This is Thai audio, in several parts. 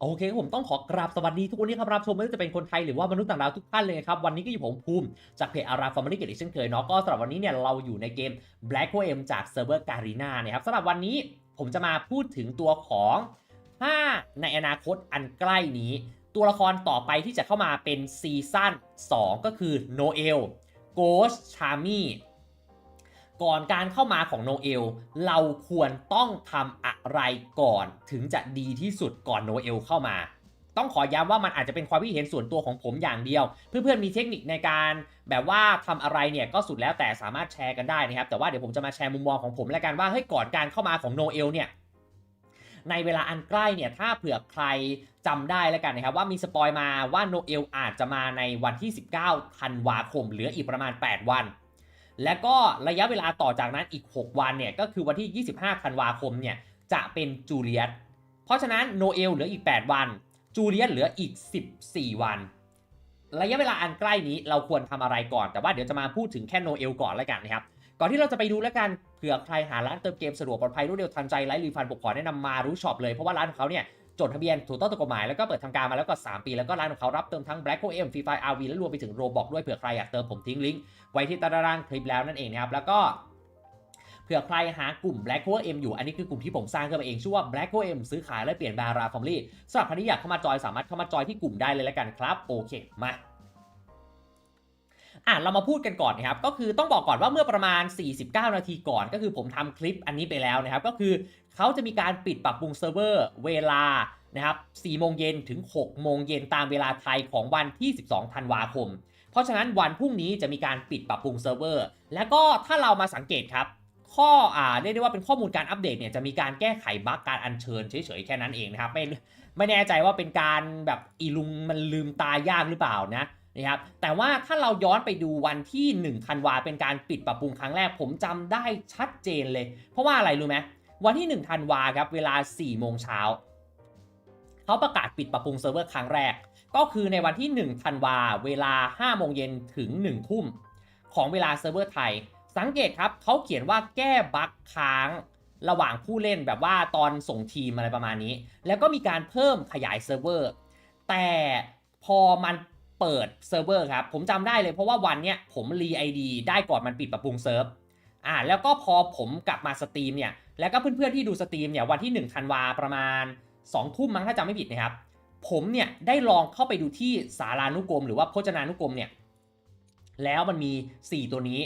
โอเคครับผมต้องขอกราบสวัสดีทุกคนที่ครับรับชมไม่ว่าจะเป็นคนไทยหรือว่ามนุษย์ต่างดาวทุกท่านเลยครับ วันนี้ก็อยู่ผมภูมิ จากเพจอาราฟอร์ม l ีเกตอีกเช่นเคยเนาะก็สำหรับวันนี้เนี่ยเราอยู่ในเกม Black o M จากเซิร์ฟเวอร์การีนานะครับสำหรับวันนี้ผมจะมาพูดถึงตัวของถ้าในอนาคตอันใกล้นี้ ตัวละครต่อไปที่จะเข้ามาเป็นซีซั่น2ก็คือโนเอลโกสชามี่ ก่อนการเข้ามาของโนเอล เราควรต้องทำอะไรก่อนถึงจะดีที่สุดก่อนโนเอลเข้ามา ต้องขอย้ำว่ามันอาจจะเป็นความคิดเห็นส่วนตัวของผมอย่างเดียว เพื่อนๆมีเทคนิคในการแบบว่าทำอะไรเนี่ยก็สุดแล้วแต่สามารถแชร์กันได้นะครับ แต่ว่าเดี๋ยวผมจะมาแชร์มุมมองของผมแล้วกันว่าเฮ้ยก่อนการเข้ามาของโนเอลเนี่ยในเวลาอันใกล้เนี่ยถ้าเผื่อใครจำได้แล้วกันนะครับว่ามีสปอยมาว่าโนเอลอาจจะมาในวันที่ 19ธันวาคมเหลืออีกประมาณ 8 วัน และก็ระยะเวลาต่อจากนั้นอีก 6 วันเนี่ยก็คือวันที่ 25ธันวาคมเนี่ยจะเป็นจูเลียตเพราะฉะนั้นโนเอลเหลืออีก 8 วัน จูเลียตเหลืออีก 14 วัน ระยะเวลาอันใกล้นี้เราควรทำอะไรก่อน แต่ว่าเดี๋ยวจะมาพูดถึงแค่โนเอลก่อนแล้วกันนะครับก่อนที่เราจะไปดูแล้วกันเผื่อใครหาร้านเติมเกมสะดวกปลอดภัยรวดเร็วทันใจไร้รีฟันผมขอแนะนำมารู้ช็อปเลยเพราะว่าร้านของเขาเนี่ยจดทะเบียนถูกต้องตามกฎหมายแล้วก็เปิดทำการมาแล้วก็ 3 ปี แล้วก็ร้านของเขารับเติมทั้ง Black o M Free Fire RV และรวมไปถึง Roblox ด้วยเผื่อใครอยากเติมผมทิ้งลิงก์ ไว้ที่ตารางคลิปแล้วนั่นเองนะครับ แล้วก็เผื่อใครหากลุ่ม Black o M อยู่ อันนี้คือกลุ่มที่ผมสร้างขึ้นมาเอง ชื่อว่า Black o M ซื้อขายและเปลี่ยนบาราฟอมลี่สำหรับใครที่อยากเข้ามาจอยสามารถเข้ามาจอยที่กลุ่มได้เลยแล้วกันครับ โอเค มาอะเรามาพูดกันก่อนนะครับ ก็คือต้องบอกก่อนว่าเมื่อประมาณ 49 นาทีก่อน ก็คือผมทำคลิปอันนี้ไปแล้วนะครับ ก็คือเขาจะมีการปิดปรับปรุงเซิร์ฟเวอร์เวลานะครับ4โมงเย็นถึง 6 โมงเย็นตามเวลาไทยของวันที่ 12 ธันวาคม เพราะฉะนั้นวันพรุ่งนี้จะมีการปิดปรับปรุงเซิร์ฟเวอร์ แล้วก็ถ้าเรามาสังเกตครับ ข้ออ่าเรียกได้ว่าเป็นข้อมูลการอัปเดตเนี่ยจะมีการแก้ไขบั๊กการอัญเชิญเฉยๆแค่นั้นเองนะครับไม่ไม่แน่ใจว่าเป็นการแบบอีลุงมันลืมตายากหรือเปล่านะนะครับแต่ว่าถ้าเราย้อนไปดูวันที่1ธันวาเป็นการปิดปรับปรุงครั้งแรกผมจำได้ชัดเจนเลย เพราะว่าอะไรรู้ไหมวันที่1ธันวาครับเวลา4โมงเช้าเขาประกาศปิดปรับปรุงเซิร์ฟเวอร์ครั้งแรก ก็คือในวันที่1ธันวาเวลา5โมงเย็นถึง 1 ทุ่ม ของเวลาเซิร์ฟเวอร์ไทย สังเกตครับเขาเขียนว่าแก้บั๊กค้างระหว่างผู้เล่นแบบว่าตอนส่งทีมอะไรประมาณนี้ แล้วก็มีการเพิ่มขยายเซิร์ฟเวอร์ แต่พอมันเปิดเซิร์ฟเวอร์ครับ ผมจำได้เลยเพราะว่าวันเนี้ยผมรีไอดีได้ก่อนมันปิดปรับปรุงเซิร์ฟอ่าแล้วก็พอผมกลับมาสตรีมเนี่ย แล้วก็เพื่อนๆที่ดูสตรีมเนี่ยวันที่1ธันวาประมาณ2ทุ่มมั้งถ้าจำไม่ผิดนะครับ ผมเนี่ยได้ลองเข้าไปดูที่สารานุกรม หรือว่าพจนานุกรมเนี่ยแล้วมันมี 4 ตัวนี้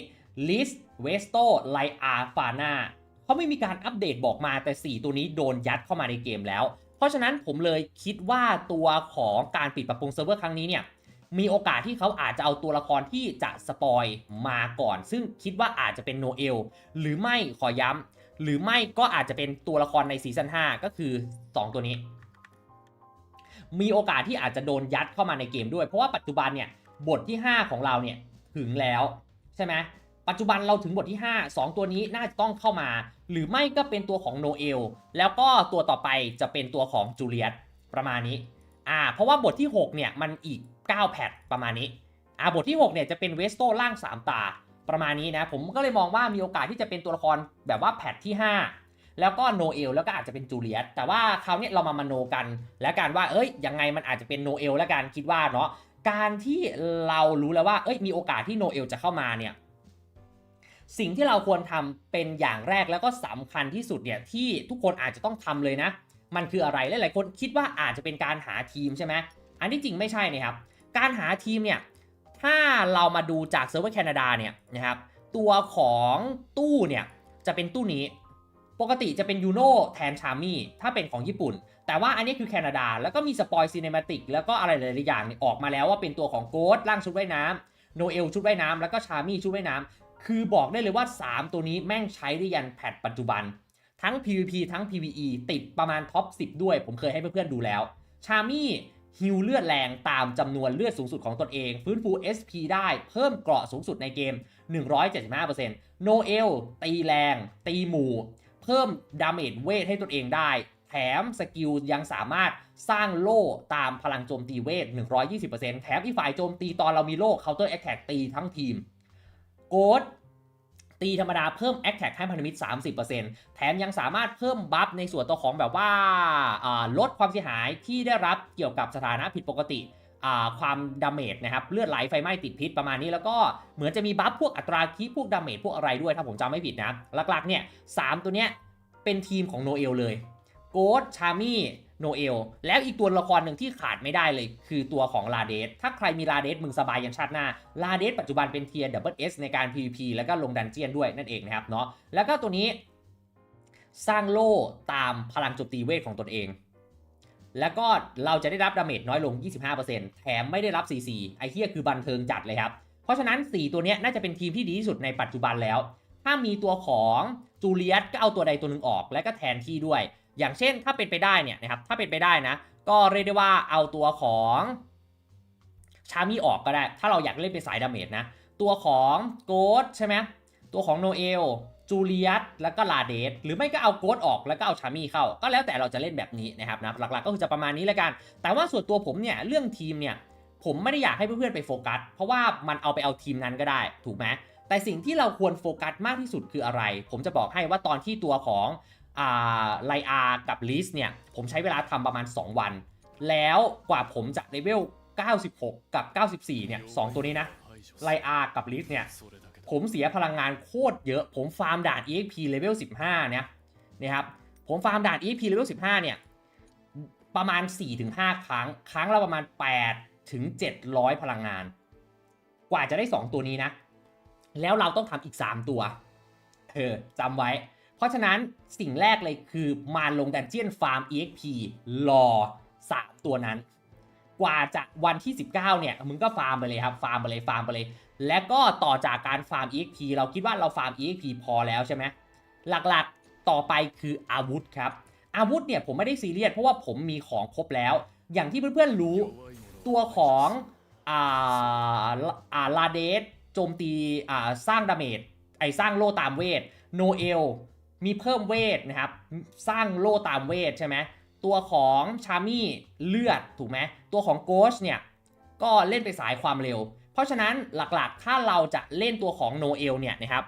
List w e s t o l i a f a n a เขาไม่มีการอัปเดตบอกมาแต่ 4 ตัวนี้โดนยัดเข้ามาในเกมแล้ว เพราะฉะนั้นผมเลยคิดว่าตัวของการปิดปรับปรุงเซิร์ฟเวอร์ครั้งนี้เนี่ยมีโอกาสที่เขาอาจจะเอาตัวละครที่จะสปอยมาก่อน ซึ่งคิดว่าอาจจะเป็นโนเอลหรือไม่ขอย้ำหรือไม่ก็อาจจะเป็นตัวละครในซีซั่น5ก็คือ 2 ตัวนี้ มีโอกาสที่อาจจะโดนยัดเข้ามาในเกมด้วย เพราะว่าปัจจุบันเนี่ยบทที่ 5 ของเราเนี่ยถึงแล้วใช่ไหมปัจจุบันเราถึงบทที่ 5 2 ตัวนี้น่าจะต้องเข้ามา หรือไม่ก็เป็นตัวของโนเอลแล้วก็ตัวต่อไปจะเป็นตัวของจูเลียตประมาณนี้อ่าเพราะว่าบทที่ 6 เนี่ยมันอีก 9 แพทประมาณนี้อ่าบทที่ 6 เนี่ยจะเป็นเวสโตล่าง 3 ตาประมาณนี้นะผมก็เลยมองว่ามีโอกาสที่จะเป็นตัวละครแบบว่าแพทที่ 5 แล้วก็โนเอลแล้วก็อาจจะเป็นจูเลียตแต่ว่าคราวนี้เรามามโนกัน แล้วกันว่าเอ้ยยังไงมันอาจจะเป็นโนเอลแล้วกันคิดว่าเนาะการที่เรารู้แล้วว่าเอ้ยมีโอกาสที่โนเอลจะเข้ามาเนี่ยสิ่งที่เราควรทำเป็นอย่างแรกแล้วก็สำคัญที่สุดเนี่ยที่ทุกคนอาจจะต้องทำเลยนะ มันคืออะไรหลายๆคนคิดว่าอาจจะเป็นการหาทีมใช่ไหมอันที่จริงไม่ใช่นะครับ การหาทีมเนี่ยถ้าเรามาดูจากเซิร์ฟเวอร์แคนาดาเนี่ยนะครับตัวของตู้เนี่ยจะเป็นตู้นี้ ปกติจะเป็นยูโนแทนชามี่ถ้าเป็นของญี่ปุ่น แต่ว่าอันนี้คือแคนาดา แล้วก็มีสปอยซีเนมาติกแล้วก็อะไรหลายๆอย่างออกมาแล้วว่าเป็นตัวของโกดร่างชุดว่ายน้ำโนเอลชุดว่ายน้ำแล้วก็ชามี่ชุดว่ายน้ำคือบอกได้เลยว่า 3 ตัวนี้แม่งใช้ได้ยันแพทปัจจุบัน ทั้ง PVP ทั้ง PVE ติดประมาณท็อป10 ด้วย ผมเคยให้เพื่อนๆดูแล้ว ชามี่ฮิวเลือดแรงตามจำนวนเลือดสูงสุดของตนเอง ฟื้นฟู SP ได้เพิ่มเกราะสูงสุดในเกม 175%โนเอลตีแรง ตีหมู่ เพิ่มดาเมจเวทให้ตนเองได้ แถมสกิลยังสามารถสร้างโล่ตามพลังโจมตีเวท 120%แถมอีฝ่ายโจมตีตอนเรามีโล่ Counter Attack ตีทั้งทีม โกดตีธรรมดาเพิ่ม Attack ให้พันธมิตร 30%แถมยังสามารถเพิ่มบัฟในส่วนตัวของแบบว่าลดความเสียหายที่ได้รับเกี่ยวกับสถานะผิดปกติ ความดาเมจนะครับเลือดไหลไฟไหม้ติดพิษประมาณนี้แล้วก็เหมือนจะมีบัฟพวกอัตราคีพวกดาเมจพวกอะไรด้วยถ้าผมจำไม่ผิดนะหลักๆเนี่ยสามตัวเนี้ยเป็นทีมของโนเอลเลยโกดชามี่โนเอลแล้วอีกตัวละครหนึ่งที่ขาดไม่ได้เลย คือตัวของลาเดสถ้าใครมีลาเดสมึงสบายยันชาติหน้าลาเดสปัจจุบันเป็นเทียร์ดับเบิลเอสในการ PVP แล้วก็ลงดันเจียนด้วยนั่นเองนะครับเนาะแล้วก็ตัวนี้สร้างโล่ตามพลังโจมตีเวทของตนเอง แล้วก็เราจะได้รับดาเมจน้อยลง 25%แถมไม่ได้รับ CC ไอเหี้ยคือบันเทิงจัดเลยครับ เพราะฉะนั้น 4 ตัวนี้น่าจะเป็นทีมที่ดีที่สุดในปัจจุบันแล้ว ถ้ามีตัวของจูเลียสก็เอาตัวใดตัวหนึ่งออก และก็แทนที่ด้วย อย่างเช่นถ้าเป็นไปได้เนี่ยนะครับ ถ้าเป็นไปได้นะ ก็เรียกได้ว่าเอาตัวของชามีออกก็ได้ ถ้าเราอยากเล่นเป็นสายดาเมจนะ ตัวของโกดใช่ไหมตัวของโนเอล จูเลียสแล้วก็ลาเดสหรือไม่ก็เอาโกดออกแล้วก็เอาชามี่เข้า ก็แล้วแต่เราจะเล่นแบบนี้นะครับนะหลักๆก็คือจะประมาณนี้แล้วกัน แต่ว่าส่วนตัวผมเนี่ยเรื่องทีมเนี่ยผมไม่ได้อยากให้เพื่อนๆไปโฟกัส เพราะว่ามันเอาไปเอาทีมนั้นก็ได้ถูกไหมแต่สิ่งที่เราควรโฟกัสมากที่สุดคืออะไร ผมจะบอกให้ว่าตอนที่ตัวของอ่าไลอากับลิสเนี่ยผมใช้เวลาทำประมาณ 2 วัน แล้วกว่าผมจะเลเวล96 กับ 94เนี่ยสองตัวนี้นะไลอากับลิสเนี่ย ผมเสียพลังงานโคตรเยอะ ผมฟาร์มด่าน EXP เลเวล15 เนี่ยนะครับ ผมฟาร์มด่าน EXP เลเวล15 เนี่ย ประมาณ 4-5 ครั้ง ครั้งละประมาณ 8 ถึง 700 พลังงาน กว่าจะได้ 2 ตัวนี้นะ แล้วเราต้องทำอีก 3 ตัว เออจำไว้ เพราะฉะนั้นสิ่งแรกเลยคือมาลงดันเจียนฟาร์ม EXP รอ 3 ตัวนั้น กว่าจะวันที่ 19 เนี่ย มึงก็ฟาร์มไปเลยครับ ฟาร์มไปเลยฟาร์มไปเลย และก็ต่อจากการฟาร์ม EXP เราคิดว่าเราฟาร์ม EXP พอแล้วใช่ไหมหลักๆต่อไปคืออาวุธครับ อาวุธเนี่ยผมไม่ได้ซีเรียสเพราะว่าผมมีของครบแล้ว อย่างที่เพื่อนๆรู้ตัวของอ่าอ่าลาเดสโจมตีอ่าสร้างดาเมจไอสร้างโล่ตามเวทโนเอลมีเพิ่มเวทนะครับ สร้างโล่ตามเวทใช่ไหม ตัวของชามี่เลือดถูกไหมตัวของโกชเนี่ยก็เล่นไปสายความเร็ว เพราะฉะนั้นหลักๆ ถ้าเราจะเล่นตัวของโนเอลเนี่ยนะครับ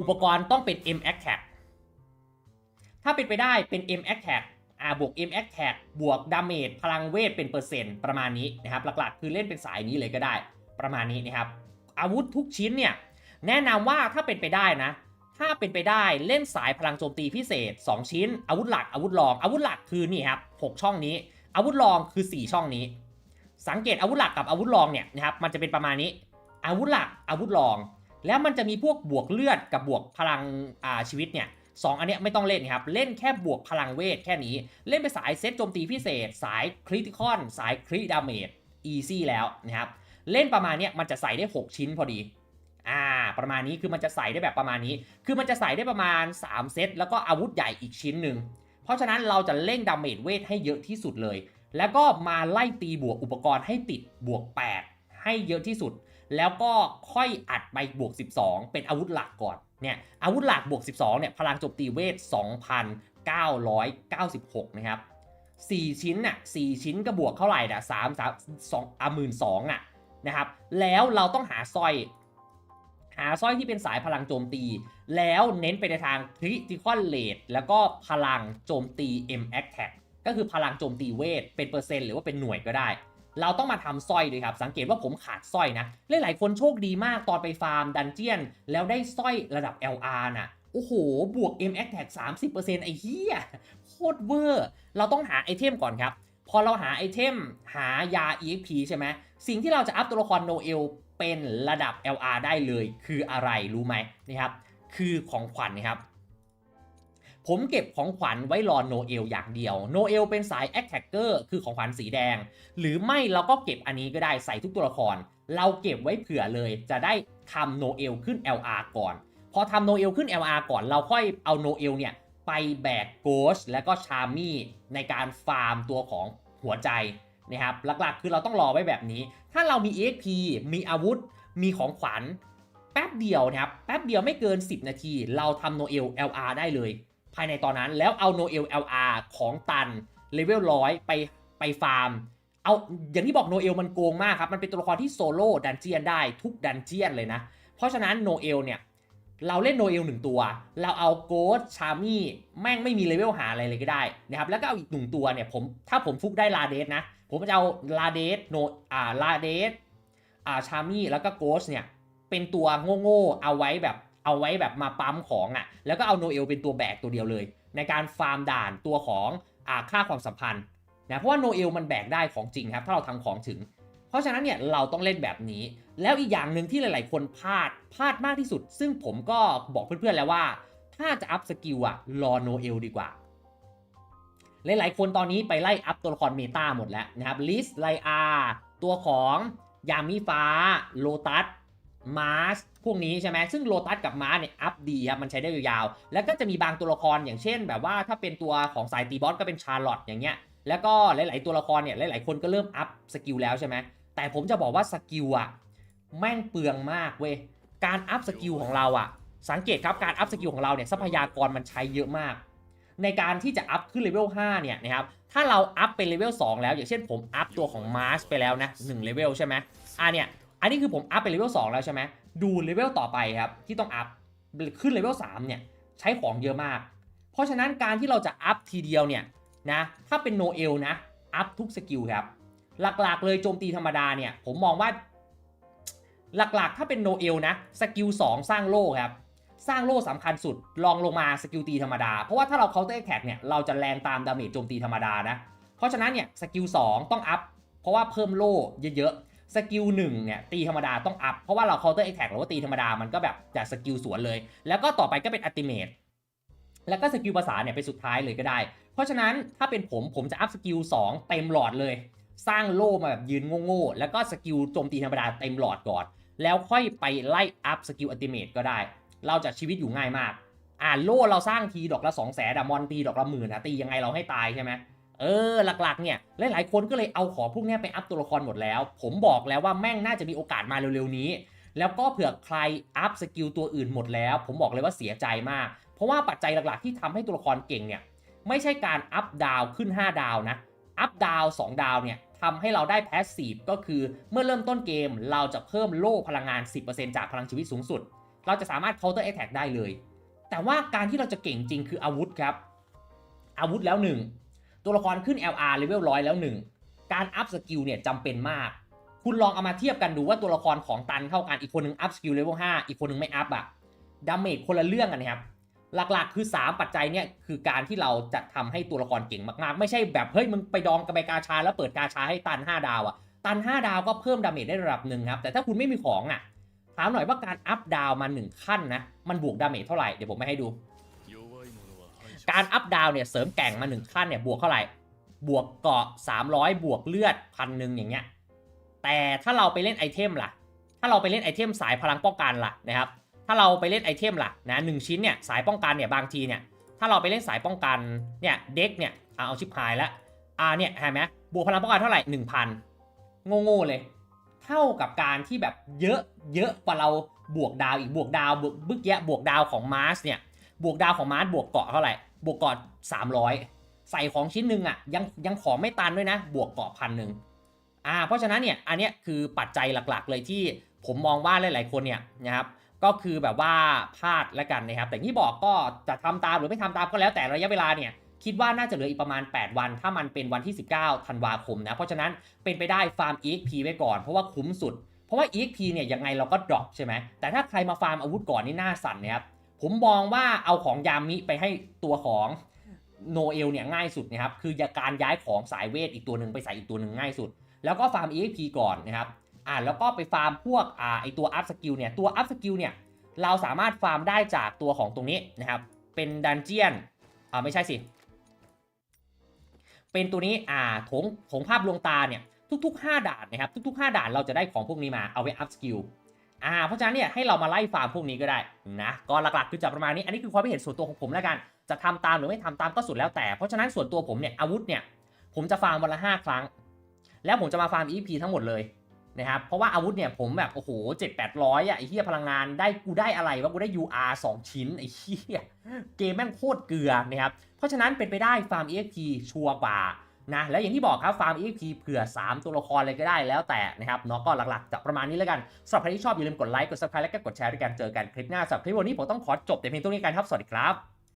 อุปกรณ์ต้องเป็น M Attack ถ้าเป็นไปได้เป็น M Attack อ่าบวก M Attack บวกดาเมจพลังเวทเป็นเปอร์เซ็นต์ประมาณนี้นะครับหลักๆ คือเล่นเป็นสายนี้เลยก็ได้ ประมาณนี้นะครับอาวุธทุกชิ้นเนี่ยแนะนำว่าถ้าเป็นไปได้นะ ถ้าเป็นไปได้เล่นสายพลังโจมตีพิเศษ 2 ชิ้น อาวุธหลักอาวุธรอง อาวุธหลักคือนี่ครับ6ช่องนี้ อาวุธรองคือ 4 ช่องนี้ สังเกตอาวุธหลักกับอาวุธรองเนี่ยนะครับมันจะเป็นประมาณนี้ อาวุธหลักอาวุธรอง แล้วมันจะมีพวกบวกเลือดกับบวกพลังอ่าชีวิตเนี่ยสองอันเนี้ยไม่ต้องเล่นครับ เล่นแค่บวกพลังเวทแค่นี้ เล่นไปสายเซตโจมตีพิเศษ สายคริติคอนสายคริดาเมจอีซี่แล้วนะครับ เล่นประมาณเนี้ยมันจะใส่ได้ 6 ชิ้นพอดี อ่าประมาณนี้คือมันจะใส่ได้แบบประมาณนี้ คือมันจะใส่ได้ประมาณ 3 เซตแล้วก็อาวุธใหญ่อีกชิ้นหนึ่งเพราะฉะนั้นเราจะเล่งดาเมจเวทให้เยอะที่สุดเลย แล้วก็มาไล่ตีบวกอุปกรณ์ให้ติดบวก 8 ให้เยอะที่สุด แล้วก็ค่อยอัดไปบวก 12 เป็นอาวุธหลักก่อนเนี่ยอาวุธหลักบวก 12เนี่ยพลังโจมตีเวท 2,996 นะครับ 4 ชิ้นน่ะ4ชิ้นก็บวกเท่าไหร่นะ3 3 2อะ12,000อะนะครับแล้วเราต้องหาสร้อย หาสร้อยที่เป็นสายพลังโจมตี แล้วเน้นไปในทาง critical rate แล้วก็พลังโจมตี M attack ก็คือพลังโจมตีเวท เป็นเปอร์เซ็นต์หรือว่าเป็นหน่วยก็ได้ เราต้องมาทำสร้อยด้วยครับ สังเกตว่าผมขาดสร้อยนะหลายๆคนโชคดีมากตอนไปฟาร์มดันเจียน แล้วได้สร้อยระดับ LR น่ะโอ้โห บวก M attack 30%ไอ้เหี้ยโคตรเวอร์ เราต้องหาไอเทมก่อนครับ พอเราหาไอเทม หายา EXP ใช่ไหม สิ่งที่เราจะอัพตัวละครโนเอล เป็นระดับ LR ได้เลยคืออะไรรู้ไหมนี่ครับ คือของขวัญนะครับ ผมเก็บของขวัญไว้รอโนเอลอย่างเดียว โนเอลเป็นสาย Attacker คือของขวัญสีแดง หรือไม่เราก็เก็บอันนี้ก็ได้ใส่ทุกตัวละคร เราเก็บไว้เผื่อเลย จะได้ทำโนเอลขึ้น LR ก่อน พอทำโนเอลขึ้น LR ก่อน เราค่อยเอาโนเอลเนี่ยไปแบกโกชและก็ชามี่ในการฟาร์มตัวของหัวใจ นะครับหลักๆ คือเราต้องรอไว้แบบนี้ ถ้าเรามี EXP มีอาวุธ มีของขวัญแป๊บเดียวนะครับแป๊บเดียวไม่เกิน 10 นาที เราทำโนเอล LR ได้เลย ภายในตอนนั้นแล้วเอาโนเอล LR ของตันเลเวลร้อยไปไปฟาร์มเอาอย่างที่บอกโนเอลมันโกงมากครับ มันเป็นตัวละครที่โซโล่ดันเจียนได้ทุกดันเจียนเลยนะ เพราะฉะนั้นโนเอลเนี่ย เราเล่นโนเอลหนึ่งตัว เราเอาโกดชามี่แม่งไม่มีเลเวลหาอะไรเลยก็ได้นะครับแล้วก็เอาอีกหนึ่งตัวเนี่ยผมถ้าผมฟุกได้ลาเดสนะ ผมจะเอาลาเดสโนอ่าลาเดสอ่าชามี่แล้วก็โกสเนี่ย เป็นตัวโง่ๆเอาไว้แบบเอาไว้แบบมาปั๊มของอะ่ะ แล้วก็เอาโนเอลเป็นตัวแบกตัวเดียวเลย ในการฟาร์มด่านตัวของอ่าค่าความสัมพันธ์นะเพราะว่าโนเอลมันแบกได้ของจริงครับ ถ้าเราทำของถึง เพราะฉะนั้นเนี่ยเราต้องเล่นแบบนี้ แล้วอีกอย่างหนึ่งที่หลาย ๆ คนพลาดพลาดมากที่สุด ซึ่งผมก็บอกเพื่อน ๆ แล้วว่า ถ้าจะอัพสกิลอะรอโนเอลดีกว่า หลายๆคนตอนนี้ไปไล่อัพตัวละครเมตาหมดแล้วนะครับลิสไลอาตัวของยามิฟ้าโลตัสมาร์สพวกนี้ใช่ไหมซึ่งโลตัสกับมาร์สเนี่ยอัพดีครับมันใช้ได้ยาวๆ แล้วก็จะมีบางตัวละครอย่างเช่น แบบว่าถ้าเป็นตัวของสายตีบอสก็เป็นชาร์ลอตอย่างเงี้ยแล้วก็หลาย ๆ ตัวละครเนี่ยหลายๆ คนก็เริ่มอัพสกิลแล้วใช่ไหมแต่ผมจะบอกว่าสกิลอะแม่งเปลืองมากเว้ยการอัพสกิลของเราอะสังเกตครับการอัพสกิลของเราเนี่ยทรัพยากรมันใช้เยอะมาก ในการที่จะอัพขึ้นเลเวล5เนี่ยนะครับถ้าเราอัพเป็นเลเวล2แล้ว อย่างเช่นผมอัพตัวของมาร์สไปแล้วนะ1เลเวลใช่ไหมอะเนี่ยอันนี้คือผมอัพเป็นเลเวล2แล้วใช่ไหมดูเลเวลต่อไปครับที่ต้องอัพขึ้นเลเวล3เนี่ยใช้ของเยอะมาก เพราะฉะนั้นการที่เราจะอัพทีเดียวเนี่ยนะถ้าเป็นโนเอลนะอัพทุกสกิลครับหลักๆ เลยโจมตีธรรมดาเนี่ยผมมองว่าหลักๆ ถ้าเป็นโนเอลนะสกิล2สร้างโล่ครับ สร้างโล่สำคัญสุดลองลงมาสกิลตีธรรมดา เพราะว่าถ้าเราเคาน์เตอร์แท็กเนี่ยเราจะแรงตามดาเมจโจมตีธรรมดานะเพราะฉะนั้นเนี่ยสกิล2ต้องอัพเพราะว่าเพิ่มโล่เยอะๆสกิล1เนี่ยตีธรรมดาต้องอัพเพราะว่าเราเคาน์เตอร์แท็กหรือว่าตีธรรมดามันก็แบบจะสกิลสวนเลย แล้วก็ต่อไปก็เป็นอัติเมตแล้วก็สกิลภาษาเนี่ยเป็นสุดท้ายเลยก็ได้ เพราะฉะนั้นถ้าเป็นผมผมจะอัพสกิล2เต็มหลอดเลย สร้างโล่มาแบบยืนโง่ๆแล้วก็สกิลโจมตีธรรมดาเต็มหลอดก่อน แล้วค่อยไปไล่อัพสกิลอัติเมตก็ได้ เราจะชีวิตอยู่ง่ายมาก อ่านโล่เราสร้างทีดอกละ2 0 0แสนอะมอนตีดอกละหมื่นอะตียังไงเราให้ตายใช่ไหมเออหลักๆเนี่ยหลายๆคนก็เลยเอาของพวกนี้ไปอัพตัวละครหมดแล้ว ผมบอกแล้วว่าแม่งน่าจะมีโอกาสมาเร็วๆนี้ แล้วก็เผื่อใครอัพสกิลตัวอื่นหมดแล้ว ผมบอกเลยว่าเสียใจมาก เพราะว่าปัจจัยหลักๆที่ทำให้ตัวละครเก่งเนี่ยไม่ใช่การอัพดาวขึ้น 5 ดาวนะอัพดาว2ดาวเนี่ยทำให้เราได้แพสซีฟก็คือเมื่อเริ่มต้นเกมเราจะเพิ่มโล่พลังงาน 10%จากพลังชีวิตสูงสุด เราจะสามารถ counter attack ได้เลย แต่ว่าการที่เราจะเก่งจริงคืออาวุธครับ อาวุธแล้วหนึ่งตัวละครขึ้น LR เลเวลร้อยแล้วหนึ่งการอัพสกิลเนี่ยจำเป็นมาก คุณลองเอามาเทียบกันดูว่าตัวละครของตันเท่ากันอีกคนหนึ่งอัพสกิลเลเวล5อีกคนหนึ่งไม่อัพอะดาเมจคนละเรื่องกันนะครับหลักๆ คือ 3 ปัจจัยเนี่ยคือการที่เราจะทำให้ตัวละครเก่งมากๆ ไม่ใช่แบบเฮ้ยมึงไปดองกระใบกาชา แล้วเปิดกาชาให้ตัน 5 ดาวอะตัน 5 ดาวก็เพิ่มดาเมจได้ระดับหนึ่งครับ แต่ถ้าคุณไม่มีของอะ ถามหน่อยว่าการอัพดาวมา1ขั้นนะ มันบวกดาเมจเท่าไหร่ เดี๋ยวผมไม่ให้ดู การอัพดาวเนี่ยเสริมแก่งมา1ขั้นเนี่ยบวกเท่าไหร่ บวกเกาะ 300 บวกเลือดพันหนึ่งอย่างเงี้ย แต่ถ้าเราไปเล่นไอเทมล่ะ ถ้าเราไปเล่นไอเทมสายพลังป้องกันล่ะนะครับ ถ้าเราไปเล่นไอเทมล่ะนะหนึ่งชิ้นเนี่ยสายป้องกันเนี่ยบางทีเนี่ย ถ้าเราไปเล่นสายป้องกันเนี่ยเด็กเนี่ยเอาเอาชิปหายแล้วอ่าเนี่ยเห็นไหมบวกพลังป้องกันเท่าไหร่หนึ่งพันโง่ๆเลย เท่ากับการที่แบบเยอะเยอะกว่าเราบวกดาวอีกบวกดาวบวกบึกแยะบวกดาวของมาร์สเนี่ยบวกดาวของมาร์สบวกเกาะเท่าไหร่บวกเกาะ300 ใส่ของชิ้นหนึ่งอะยังยังของไม่ตันด้วยนะ บวกเกาะพันหนึ่งอ่าเพราะฉะนั้นเนี่ยอันเนี้ยคือปัจจัยหลักๆ เลยที่ผมมองว่าหลายๆคนเนี่ยนะครับก็คือแบบว่าพลาดแล้วกันนะครับแต่ที่บอกก็จะทำตามหรือไม่ทำตามก็แล้วแต่ระยะเวลาเนี่ย คิดว่าน่าจะเหลืออีกประมาณ 8 วัน ถ้ามันเป็นวันที่ 19ธันวาคมนะ เพราะฉะนั้นเป็นไปได้ฟาร์ม EXP ไว้ก่อน เพราะว่าคุ้มสุด เพราะว่า EXP เนี่ยยังไงเราก็ดรอปใช่ไหม แต่ถ้าใครมาฟาร์มอาวุธก่อนนี่น่าสั่นนะครับ ผมมองว่าเอาของยามิไปให้ตัวของโนเอลเนี่ยง่ายสุดนะครับ คือการย้ายของสายเวทอีกตัวหนึ่งไปใส่อีกตัวหนึ่งง่ายสุด แล้วก็ฟาร์ม EXP ก่อนนะครับ อ่าแล้วก็ไปฟาร์มพวกอ่าไอตัวอัพสกิลเนี่ย ตัวอัพสกิลเนี่ยเราสามารถฟาร์มได้จากตัวของตรงนี้นะครับ เป็นดันเจียน อ่าไม่ใช่สิเป็นตัวนี้อ่าถงถงภาพลวงตาเนี่ยทุก ๆ 5 ด่านนะครับทุก ๆ 5 ด่านเราจะได้ของพวกนี้มาเอาไว้อัพสกิลอ่าเพราะฉะนั้นเนี่ยให้เรามาไล่ฟาร์มพวกนี้ก็ได้นะก็หลักๆคือจะประมาณนี้อันนี้คือความเห็นส่วนตัวของผมแล้วกัน จะทำตามหรือไม่ทำตามก็สุดแล้วแต่ เพราะฉะนั้นส่วนตัวผมเนี่ยอาวุธเนี่ยผมจะฟาร์มวันละ 5 ครั้ง แล้วผมจะมาฟาร์ม EP ทั้งหมดเลย นะครับเพราะว่าอาวุธเนี่ยผมแบบโอ้โหเจ็ดแปดร้อยอะไอ้เหี้ยพลังงานได้กูได้อะไรวะกูได้ UR 2 ชิ้นไอ้เหี้ยเกมแม่งโคตรเกลือนะครับเพราะฉะนั้นเป็นไปได้ฟาร์ม EXP ชัวร์กว่านะแล้วอย่างที่บอกครับฟาร์ม EXP เผื่อ 3 ตัวละครเลยก็ได้แล้วแต่นะครับเนาะก็หลักๆจะประมาณนี้แล้วกันสำหรับใครที่ชอบอย่าลืมกดไลค์กด subscribe และก็กดแชร์ด้วยกันเจอกันคลิปหน้าสำหรับคลิปวันนี้ผมต้องขอจบแต่เพียงเท่านี้กันครับสวัสดีครับ